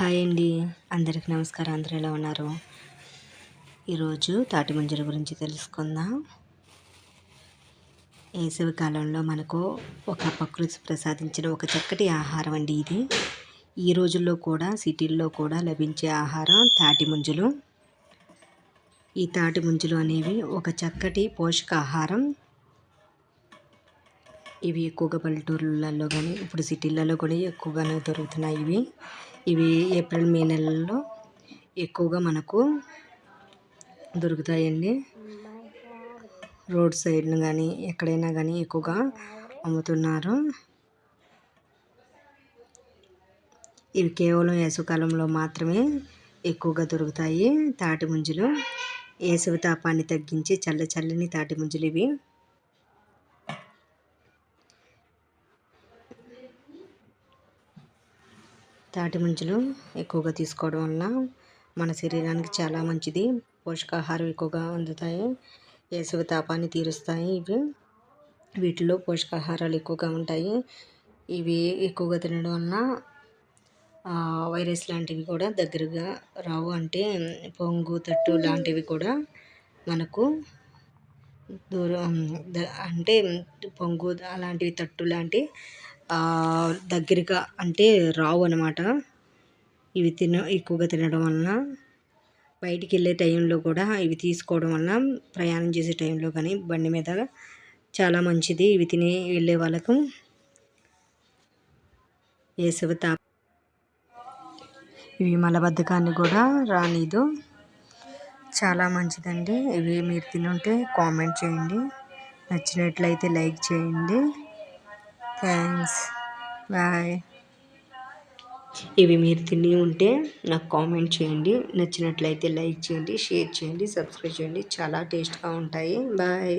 Hi అండి. అందరికి నమస్కారం. అందరూ ఎలా ఉన్నారు? ఈరోజు తాటి మంజుల గురించి తెలుసుకుందాం. వేసవి కాలంలో మనకు ఒక ప్రకృతి ప్రసాదించిన ఒక చక్కటి ఆహారం అండి ఇది. ఈ రోజుల్లో కూడా సిటీల్లో కూడా లభించే ఆహారం తాటి ముంజలు. ఈ తాటి ముంజలు అనేవి ఒక చక్కటి పోషకాహారం. ఇవి ఎక్కువగా పల్లెటూర్లలో కానీ ఇప్పుడు సిటీలలో కూడా ఎక్కువగానే దొరుకుతున్నాయి ఇవి. ఇవి ఏప్రిల్ మే నెలల్లో ఎక్కువగా మనకు దొరుకుతాయండి. రోడ్ సైడ్ను కానీ ఎక్కడైనా కానీ ఎక్కువగా అమ్ముతున్నారు. ఇవి కేవలం వేసవికాలంలో మాత్రమే ఎక్కువగా దొరుకుతాయి. తాటి ముంజలు వేసవి తాపాన్ని తగ్గించి చల్ల చల్లని తాటి ముంజలు ఇవి. తాటి ముంజలు ఎక్కువగా తీసుకోవడం వల్ల మన శరీరానికి చాలా మంచిది. పోషకాహారం ఎక్కువగా అందుతాయి. వేసవి తాపాన్ని తీరుస్తాయి ఇవి. వీటిలో పోషకాహారాలు ఎక్కువగా ఉంటాయి. ఇవి ఎక్కువగా తినడం వలన వైరస్ లాంటివి కూడా దగ్గరగా రావు. అంటే పొంగు తట్టు లాంటివి కూడా మనకు దూరం అంటే పొంగు అలాంటివి తట్టు లాంటి దగ్గరగా అంటే రావు అనమాట ఇవి తిన ఎక్కువగా తినడం వలన బయటికి వెళ్ళే టైంలో కూడా ఇవి తీసుకోవడం వలన ప్రయాణం చేసే టైంలో కానీ బండి మీద చాలా మంచిది. ఇవి తిని వెళ్ళే వాళ్ళకు వేసవి తా ఇవి మలబద్ధకాన్ని కూడా రానిదు. చాలా మంచిదండి. ఇవి మీరు తినుంటే కామెంట్ చేయండి. నచ్చినట్లయితే లైక్ చేయండి. థ్యాంక్స్ బాయ్ ఇవి మీరు తిని ఉంటే నాకు కామెంట్ చేయండి. నచ్చినట్లయితే లైక్ చేయండి షేర్ చేయండి సబ్స్క్రైబ్ చేయండి. చాలా టేస్ట్గా ఉంటాయి. బాయ్